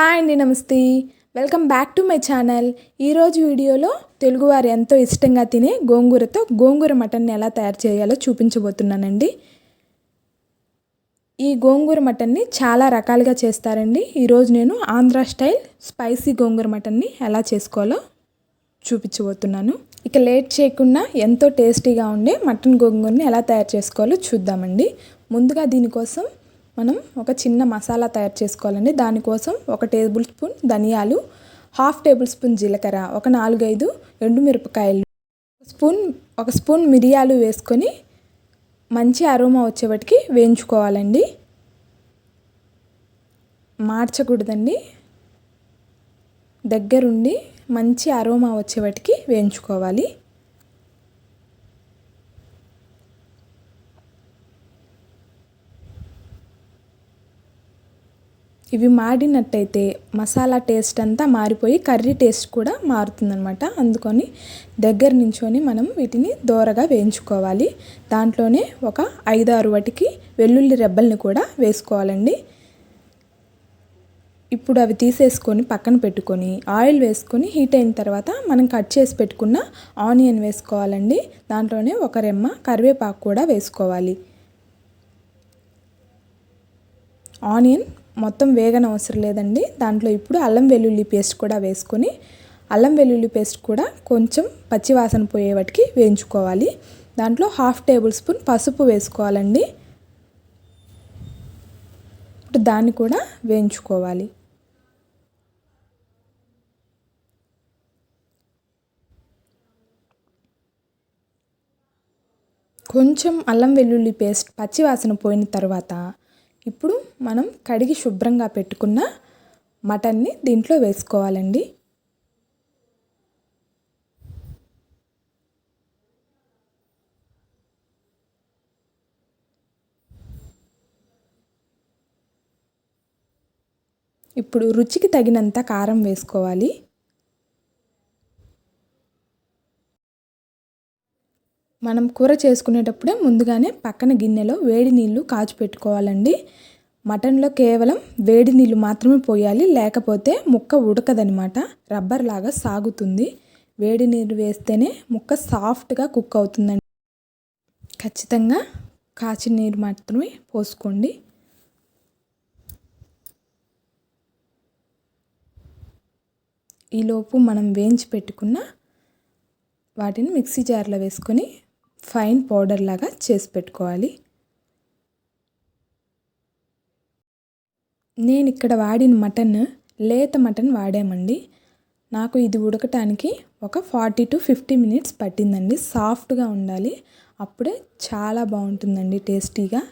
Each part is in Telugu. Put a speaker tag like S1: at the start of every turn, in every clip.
S1: హాయ్ అండి నమస్తే. Welcome back to my channel. ఈరోజు వీడియోలో తెలుగువారు ఎంతో ఇష్టంగా తినే గోంగూరతో గోంగూర మటన్ని ఎలా తయారు చేయాలో చూపించబోతున్నానండి. ఈ గోంగూర మటన్ని చాలా రకాలుగా చేస్తారండి. ఈరోజు నేను ఆంధ్ర స్టైల్ స్పైసీ గోంగూర మటన్ని ఎలా చేసుకోవాలో చూపించబోతున్నాను. ఇక లేట్ చేయకుండా ఎంతో టేస్టీగా ఉండే మటన్ గోంగూరని ఎలా తయారు చేసుకోవాలో చూద్దామండి. ముందుగా దీనికోసం మనం ఒక చిన్న మసాలా తయారు చేసుకోవాలండి. దానికోసం ఒక టేబుల్ స్పూన్ ధనియాలు హాఫ్ టేబుల్ స్పూన్ జీలకర్ర ఒక నాలుగైదు ఎండుమిరపకాయలు స్పూన్ ఒక స్పూన్ మిరియాలు వేసుకొని మంచి అరోమా వచ్చేవాటికి వేయించుకోవాలండి. మార్చకూడదండి. దగ్గరుండి మంచి అరోమా వచ్చేవాటికి వేయించుకోవాలి. ఇవి మాడినట్టయితే మసాలా టేస్ట్ అంతా మారిపోయి కర్రీ టేస్ట్ కూడా మారుతుందనమాట అందుకని దగ్గర నుంచొని మనం వీటిని దోరగా వేయించుకోవాలి. దాంట్లోనే ఒక ఐదు ఆరు వాటికి వెల్లుల్లి రెబ్బల్ని కూడా వేసుకోవాలండి. ఇప్పుడు అవి తీసేసుకొని పక్కన పెట్టుకొని ఆయిల్ వేసుకొని హీట్ అయిన తర్వాత మనం కట్ చేసి పెట్టుకున్న ఆనియన్ వేసుకోవాలండి. దాంట్లోనే ఒక రెమ్మ కరివేపాకు కూడా వేసుకోవాలి. ఆనియన్ మొత్తం వేగన అవసరం లేదండి. దాంట్లో ఇప్పుడు అల్లం వెల్లుల్లి పేస్ట్ కూడా వేసుకొని అల్లం వెల్లుల్లి పేస్ట్ కూడా కొంచెం పచ్చివాసన పోయే వాటికి వేయించుకోవాలి. దాంట్లో హాఫ్ టేబుల్ స్పూన్ పసుపు వేసుకోవాలండి. ఇప్పుడు దాన్ని కూడా వేయించుకోవాలి. కొంచెం అల్లం వెల్లుల్లి పేస్ట్ పచ్చివాసన పోయిన తర్వాత ఇప్పుడు మనం కడిగి శుభ్రంగా పెట్టుకున్న మటన్ని దీంట్లో వేసుకోవాలండి. ఇప్పుడు రుచికి తగినంత కారం వేసుకోవాలి. మనం కూర చేసుకునేటప్పుడే ముందుగానే పక్కన గిన్నెలో వేడి నీళ్ళు కాచి పెట్టుకోవాలండి మటన్లో కేవలం వేడి నీళ్ళు మాత్రమే పోయాలి లేకపోతే ముక్క ఉడకదనమాట. రబ్బర్ లాగా సాగుతుంది. వేడి నీరు వేస్తేనే ముక్క సాఫ్ట్గా కుక్ అవుతుందండి. ఖచ్చితంగా కాచిన నీరు మాత్రమే పోసుకోండి. ఈలోపు మనం వేయించి పెట్టుకున్న వాటిని మిక్సీ జార్లో వేసుకొని ఫైన్ పౌడర్ లాగా చేసి పెట్టుకోవాలి. నేను ఇక్కడ వాడిన మటన్ లేత మటన్ వాడామండి. నాకు ఇది ఉడకటానికి ఒక ఫార్టీ టు ఫిఫ్టీ మినిట్స్ పట్టిందండి. సాఫ్ట్గా ఉండాలి. అప్పుడే చాలా బాగుంటుందండి టేస్టీగా.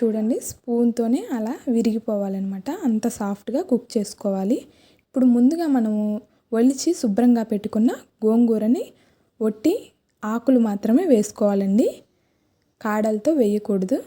S1: చూడండి స్పూన్తోనే అలా విరిగిపోవాలన్నమాట. అంత సాఫ్ట్గా కుక్ చేసుకోవాలి. ఇప్పుడు ముందుగా మనము ఒలిచి శుభ్రంగా పెట్టుకున్న గోంగూరని ఒట్టి ఆకులు మాత్రమే వేసుకోవాలండి. కాడలతో వేయకూడదు.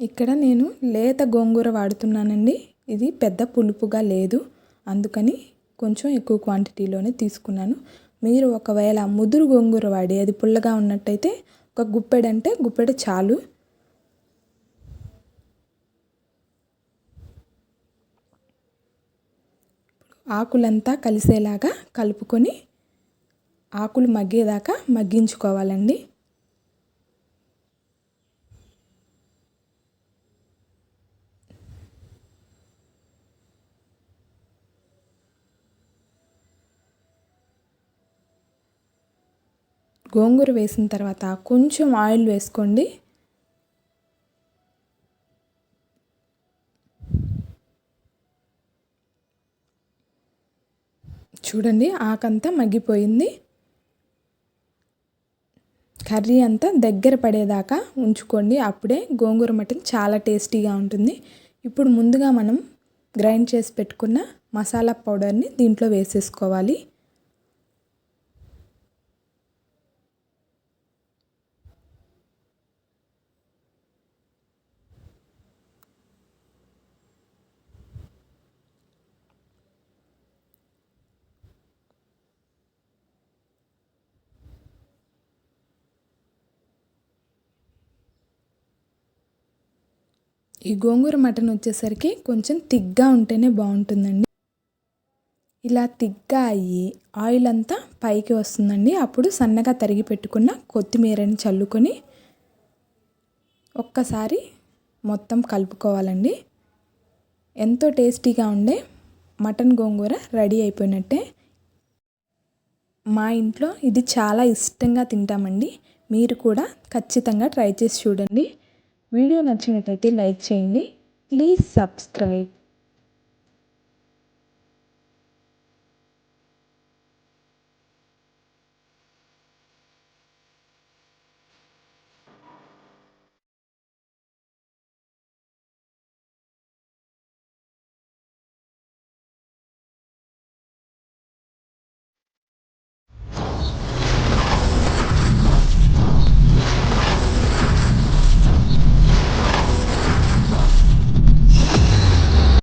S1: ఇక్కడ నేను లేత గోంగూర వాడుతున్నానండి. ఇది పెద్ద పులుపుగా లేదు. అందుకని కొంచెం ఎక్కువ క్వాంటిటీలోనే తీసుకున్నాను. మీరు ఒకవేళ ముదురు గోంగూర వాడి అది పుల్లగా ఉన్నట్టయితే ఒక గుప్పెడు అంటే గుప్పెడు చాలు. ఆకులంతా కలిసేలాగా కలుపుకొని ఆకులు మగ్గేదాకా మగ్గించుకోవాలండి. గోంగూర వేసిన తర్వాత కొంచెం ఆయిల్ వేసుకోండి. చూడండి ఆకంతా మగ్గిపోయింది. కర్రీ అంతా దగ్గర పడేదాకా ఉంచుకోండి. అప్పుడే గోంగూర మటన్ చాలా టేస్టీగా ఉంటుంది. ఇప్పుడు ముందుగా మనం గ్రైండ్ చేసి పెట్టుకున్న మసాలా పౌడర్ని దీంట్లో వేసేసుకోవాలి. ఈ గోంగూర మటన్ వచ్చేసరికి కొంచెం తిగ్గా ఉంటేనే బాగుంటుందండి. ఇలా తిగ్గా అయ్యి ఆయిల్ అంతా పైకి వస్తుందండి. అప్పుడు సన్నగా తరిగి పెట్టుకున్న కొత్తిమీరని చల్లుకొని ఒక్కసారి మొత్తం కలుపుకోవాలండి. ఎంతో టేస్టీగా ఉండే మటన్ గోంగూర రెడీ అయిపోయినట్టే. మా ఇంట్లో ఇది చాలా ఇష్టంగా తింటామండి. మీరు కూడా ఖచ్చితంగా ట్రై చేసి చూడండి. వీడియో నచ్చినట్లయితే లైక్ చేయండి. Please subscribe.